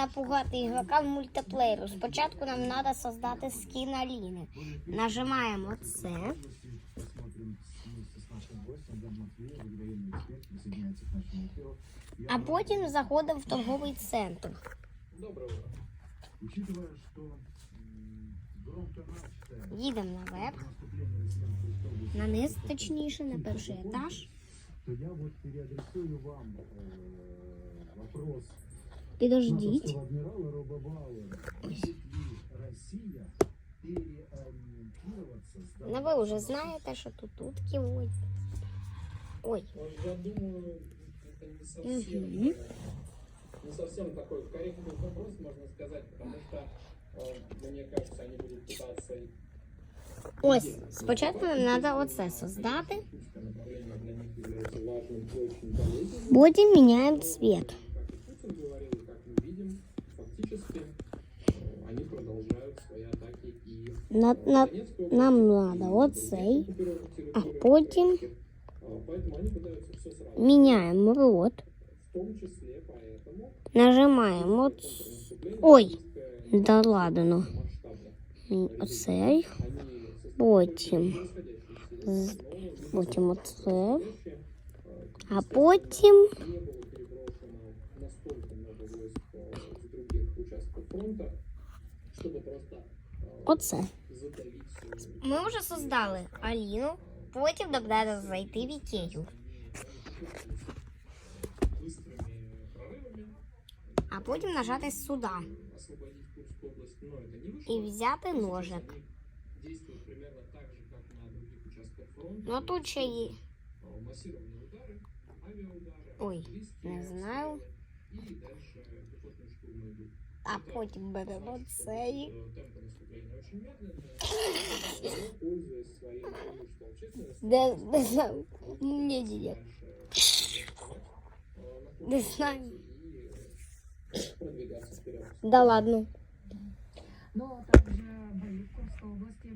напугати ігрока в мультиплеєру. Спочатку нам треба создати скін Аліни. Нажимаємо це. Посмотрим вместе с нашим гостем, Дэн Матвеев, военный эксперт, присоединяется к нашему эфиру. А потім заходимо в торговий центр. Учитывая, что м, громко начатое Їдемо на веб, наступление россиян крестовых на низ, точніше, на перший етаж. то я вот переадресую вам э, вопрос Підождіть. натовского адмирала Роба Бауэра. Может ли Россия переориентироваться с Ну ви вже знаєте, що тут утки водять. Ой, Я думаю, это не совсем, Мгм. э, не совсем такой корректный вопрос, можно сказать, потому что, э, мне кажется, они будут пытаться ось спочатку нам треба оце создати, Курское направление для На, на, Донецкую нам область, треба и оцей, оккупированных а территориях потім Донецких. А, Поэтому они пытаются все сразу. міняємо рот, В том числе поэтому нажимаємо оц... контрнаступление Ой, российское да ладно. масштабно. Мі- Оцей, Они потім, происходящие з- потім оце, вещи, а потім оце. задавить всю Ми вже создали Аліну, потім нам треба зайти в Ікею. быстрыми прорывами, А потім нажати сюди освободить Курскую область, но это не і вышло. взяти ножик. Они действуют примерно так же, как на других участках фронта. Ну тут ще є. Э, Массированные удары, авиаудары, Ой, артиллерийские не знаю. обстрелы, И дальше пехотные штурмы идут. А потім беремо цей. Э, Темпы наступления очень медленные, но, пользуясь своим преимуществом численности, Де, не знаю. Ні, ні, ні. дальше э, Не знаю. и э, продвигаться вперед. Да ладно. Ну, так